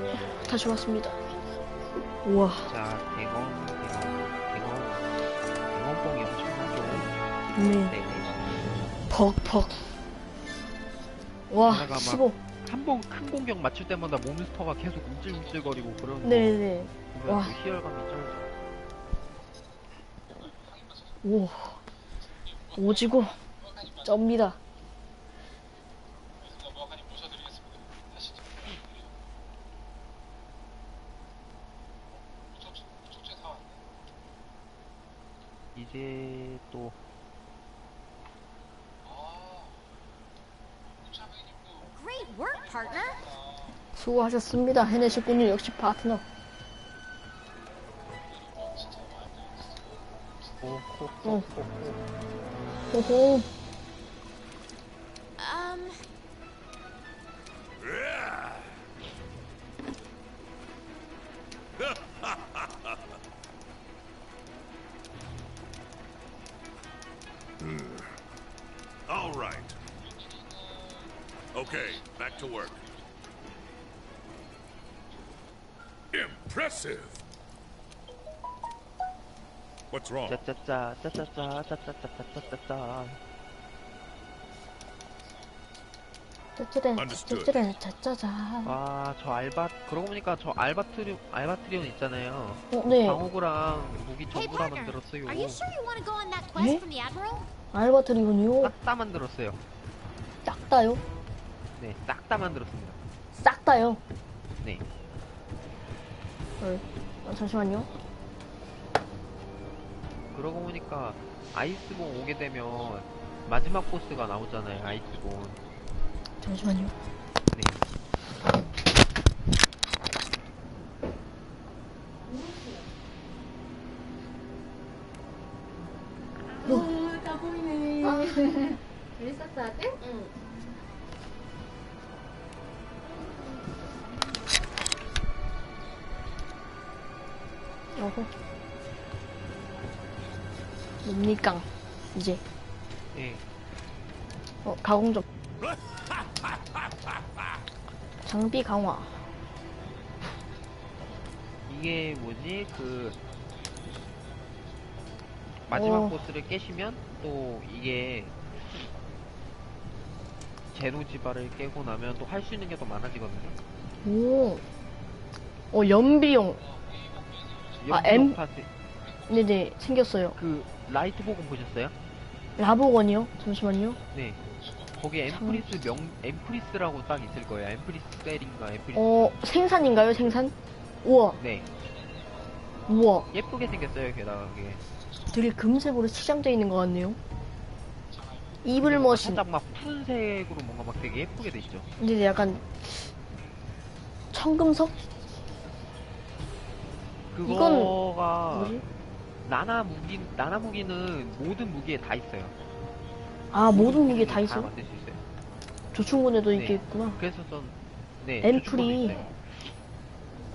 네, 다시 왔습니다. 우와, 자, 대검, 대검, 대검, 대검뽕이 엄청나죠. 네. 네. 퍽퍽. 와, 하나가 막- 15. 한번큰 공격 맞출 때마다 몬스터가 계속 움찔움찔거리고 그런 거 네네. 와. 그 희열감이 쩔죠. 오. 오지고, 쩝니다. 이제 또 Great work, partner. 수고하셨습니다. 해내셨군요. 역시 파트너. 어. 코코코코 호호. Okay, back to work. Impressive. What's wrong? 짜짜짜 짜짜짜 짜짜짜짜짜짜 짜짜란, Understood. 짜짜란, 짜짜자. 와저 알바 그러고 보니까 저 알바트리 알바트리온 있잖아요 어, 네. 방어구랑 무기 hey, 전부 다 partner. 만들었어요 Are you sure you want to go on that quest Eh? from the Admiral? 알바트리온이요. 싹다 만들었어요 싹 다요. 네 싹 다 만들었습니다 싹 다요. 네 어, 어, 잠시만요. 그러고 보니까 아이스본 오게 되면 마지막 보스가 나오잖아요 아이스본 잠시만요. 네 재밌었어 다들? 응. 어허. 뭡니까? 이제. 네. 어, 가공 좀. 장비 강화. 이게 뭐지 그 마지막 어. 보스를 깨시면 또 이게 제노지바를 깨고 나면 또 할 수 있는 게 더 많아지거든요. 오. 어, 연비용. 아, M- 파트 네네, 생겼어요. 그 라이트 보금 보셨어요? 라보건이요? 잠시만요. 네. 거기에 엠프리스 명 엠프리스라고 딱 있을 거예요. 엠프리스 셀인가 엠프리스. 어, 생산인가요, 생산? 우와, 네. 우와. 예쁘게 생겼어요. 게다가 그게. 되게 금색으로 치장되어 있는 것 같네요. 이블 머신. 살짝 막 푸른색으로 뭔가 막 되게 예쁘게 돼 있죠. 근데 약간 청금석? 그거가 뭐지? 나나 무기 나나 무기는 모든 무기에 다 있어요. 아, 모든 무기에 다다 있어? 만들 수 있어요. 조충곤에도 네. 이게 있구나. 그래서 전 네. 앰플이. 있어요.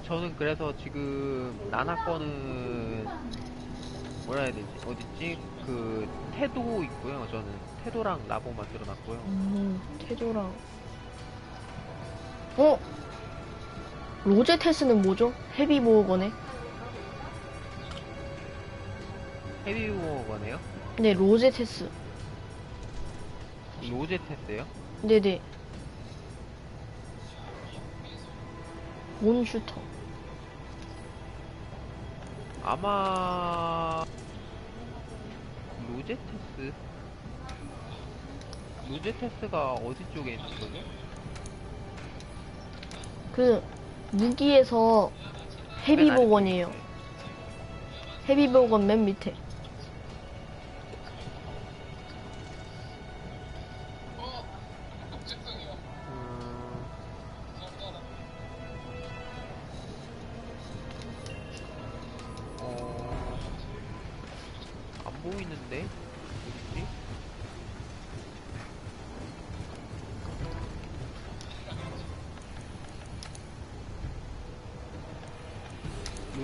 저는 그래서 지금 나나 거는 뭐라 해야 되지? 어딨지? 그 태도 있고요. 저는 태도랑 라보 만들어 놨고요. 음, 태도랑. 어? 로제 테스는 뭐죠? 헤비보어건에? 헤비워거네요. 네, 로제테스. 로제테스요? 네네. 몬슈터. 아마 로제테스 로제테스가 어디 쪽에 있는 거죠? 그, 무기에서 헤비보건이에요. 헤비보건 맨 밑에.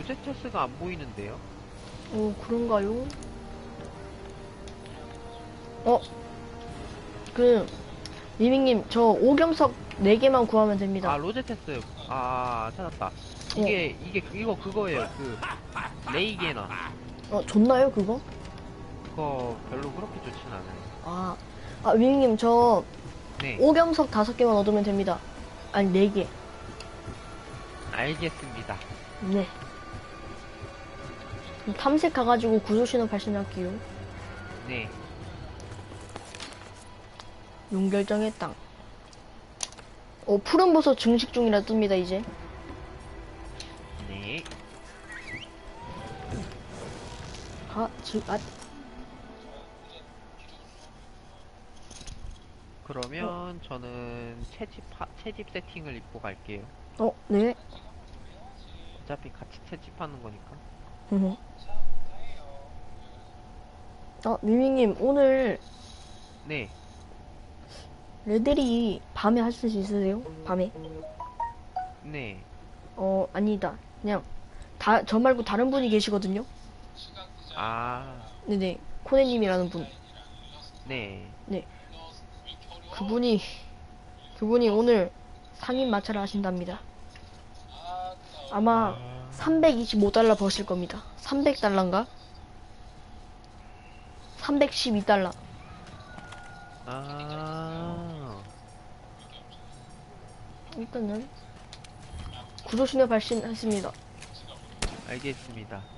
로제테스가 안 보이는데요? 오, 그런가요? 어? 그, 미밍님, 저 오겸석 4개만 구하면 됩니다. 아 로제테스 아 찾았다 이게 이게 이거 그거예요 그 레이게나 어, 좋나요, 그거? 그거 별로 그렇게 좋진 않아요 아, 아, 미밍님, 저 네 오겸석 5개만 얻으면 됩니다. 아니, 4개. 알겠습니다 네. 탐색 가가지고 구조신호 발신할게요. 네 용결정의 땅. 어, 푸른 버섯 증식 중이라 뜹니다, 이제. 네. 아, 지, 아, 그러면 저는 채집 하- 채집 세팅을 입고 갈게요 어, 네. 어차피 같이 채집하는 거니까 음. 어, 미밍님, 오늘 네 레들이 밤에 하실 수 있으세요? 밤에? 네. 어, 아니다. 그냥, 다, 저 말고 다른 분이 계시거든요? 아, 네네. 코네님이라는 분. 네. 그분이, 그분이 오늘 상인 마찰을 하신답니다. 아마 325달러 버실 겁니다. 300달러인가? 312달러. 아, 일단은, 구조신호 발신했습니다. 알겠습니다.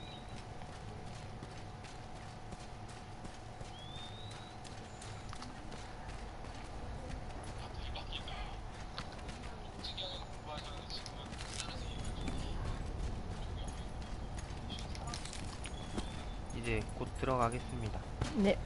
이제 곧 들어가겠습니다. 네.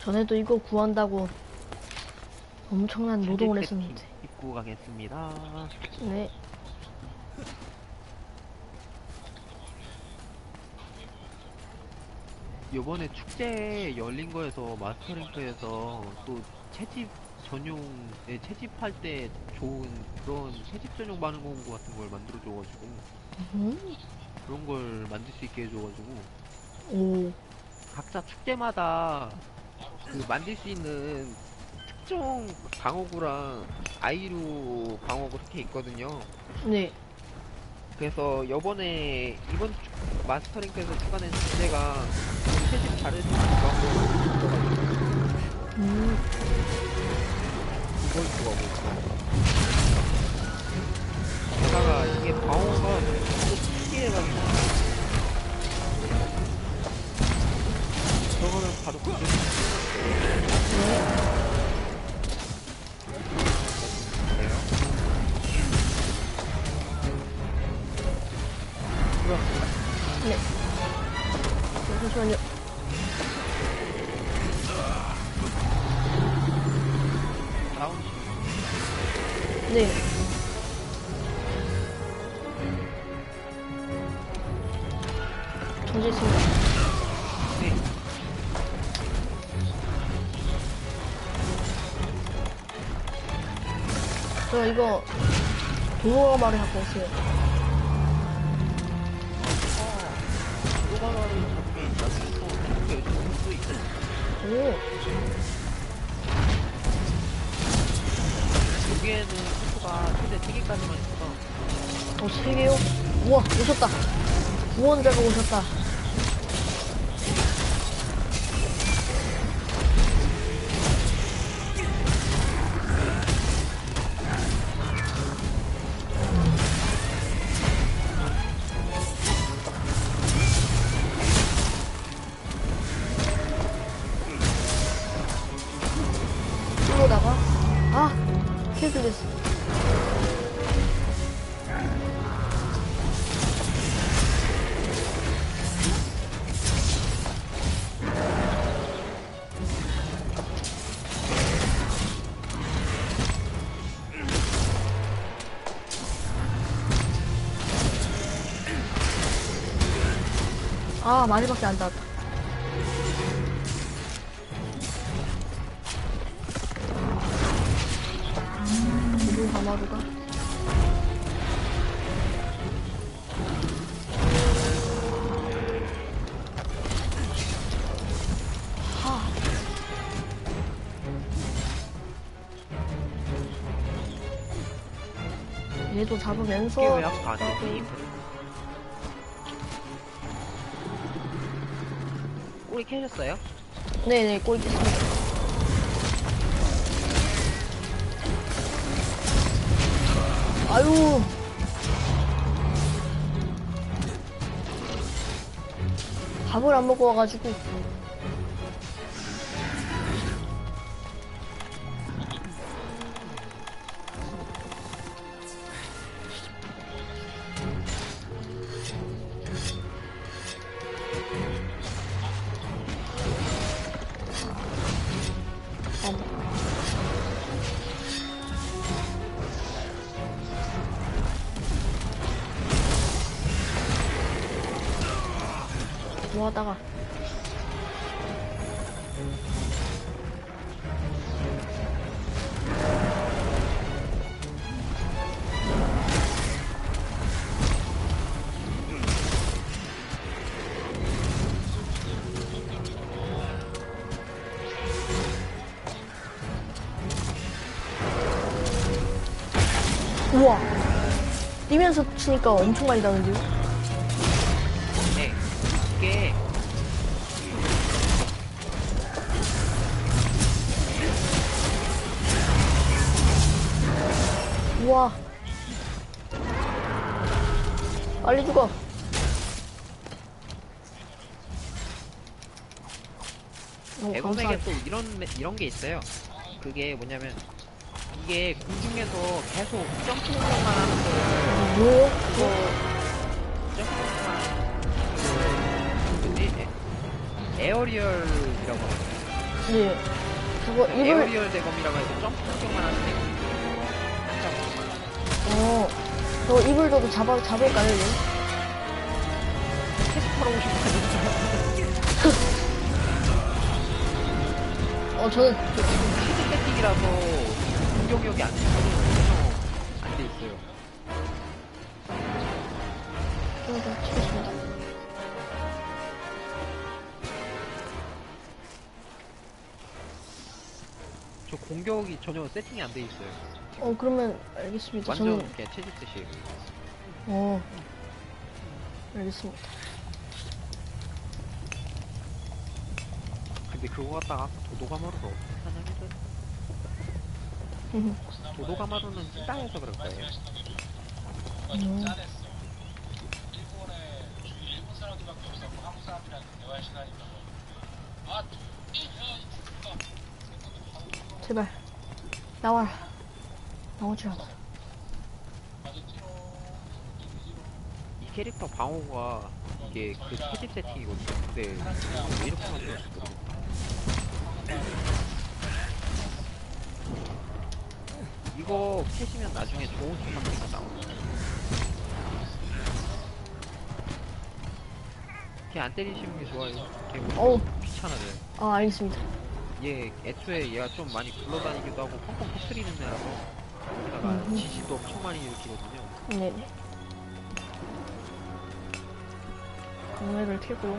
전에도 이거 구한다고 엄청난 노동을 했었는데. 입고 가겠습니다. 네. 요번에 축제 열린 거에서 마스터링크에서 또 채집 전용 예, 채집할 때 좋은 그런 채집 전용 반응 공구 같은 걸 만들어 줘가지고 음? 그런 걸 만들 수 있게 해줘가지고 오. 각자 축제마다 그 만들 수 있는 특정 방어구랑 아이루 방어구 이렇게 있거든요. 네. 그래서 요번에 이번 주- 마스터링크에서 추가된 축제가 채집 잘해주는 있어가지고 음. 그걸 수가 없고 게다가 이게 방어가 또 특이해가지고. 저거는 바로 그죠 저 이거 도어마를 갖고 있어 오. 여기에는 코스가 최대 3개까지만 있어서 어, 세 개요? 우와, 오셨다. 구원자가 오셨다. 아, 마지막에 안 닿았다. 그리고 하나. 마루가. 하. 얘도 잡으면서 왜 아까 꼬리 캐셨어요? 네네 꼴 있겠습니다. 아유. 밥을 안 먹고 와가지고. 뭐 하다가. 우와. 뛰면서 치니까 엄청 많이 나는데요? 빨리 죽어. 감사합니다. 또 이런 매- 이런 게 있어요. 그게 뭐냐면 이게 공중에서 계속 점프 공격만 하는 거를? 점프 공격만 하는 그 뭐지? 에- 에어리얼이라고 하죠. 네. 저거 입을, 에어리얼 대검이라고 해서 점프 공격만 하는 대검. 어, 저거 입을 저도 잡아, 잡을까요, 얘? 캐스터로 오신 거 아니죠? 어, 저는, 치즈 세팅이라서 공격력이 안 전혀 안돼 있어요. 좀더 치겠습니다. 저 공격이 전혀 세팅이 안 돼 있어요. 어, 그러면 알겠습니다. 완전 저는, 체질 뜻이에요. 어, 알겠습니다. 근데 그거 갖다가 도도가마루를 어떻게 하냐면은 도도가마루는 찐따여서 그럴 거예요. 음. 제발, 나와라. 나오지 않아. 이 캐릭터 방어가 이게 그 채집 세팅이거든요. 근데 왜 이렇게 만들었지 모르겠다. 이거 캐시면 나중에 좋은 스파크가 나오죠. 걔안 때리시는 게 좋아요. 걔 어우. 귀찮아져요. 아, 알겠습니다. 얘 애초에 얘가 좀 많이 굴러다니기도 하고 펑펑 터트리는 애라서 여기다가 음흠. 지진도 엄청 많이 일으키거든요. 네네. 강매를 켜고.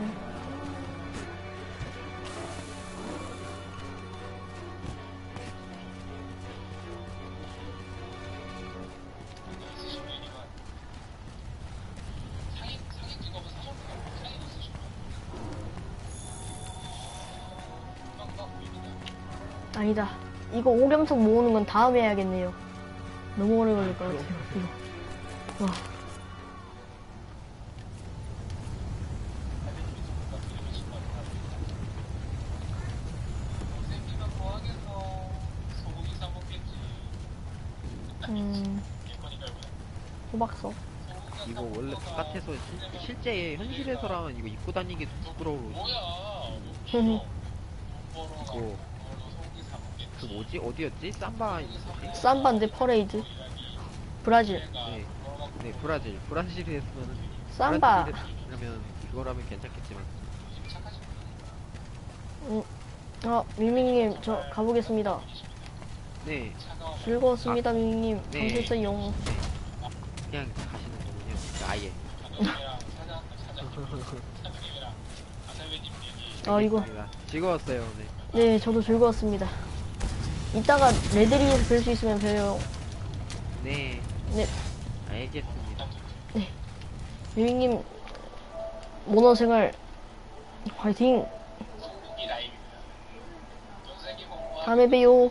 아니다. 이거 오겸석 모으는 건 다음에 해야겠네요. 너무 오래 걸릴 것 같아요. 이거. 와. 음, 호박서. 이거 원래 바깥에서 실, 실제 현실에서라면 이거 입고 다니기 부끄러워. 이거 그 뭐지 어디였지? 삼바 있었지? 삼반데 퍼레이드. 브라질. 네, 네 브라질 브라질에서는 삼바. 그러면 그거라면 괜찮겠지만 어, 미밍님, 저 가보겠습니다. 네, 즐거웠습니다, 미미님. 네. 감사했어요. 그냥 가시는 거군요. 아예. 아, 이거. 알겠습니다. 즐거웠어요, 오늘. 네, 저도 즐거웠습니다. 이따가 레드리에서 뵐 수 있으면 봬요. 네, 네, 알겠습니다. 미미님, 모너 생활, 화이팅! 다음에 봬요.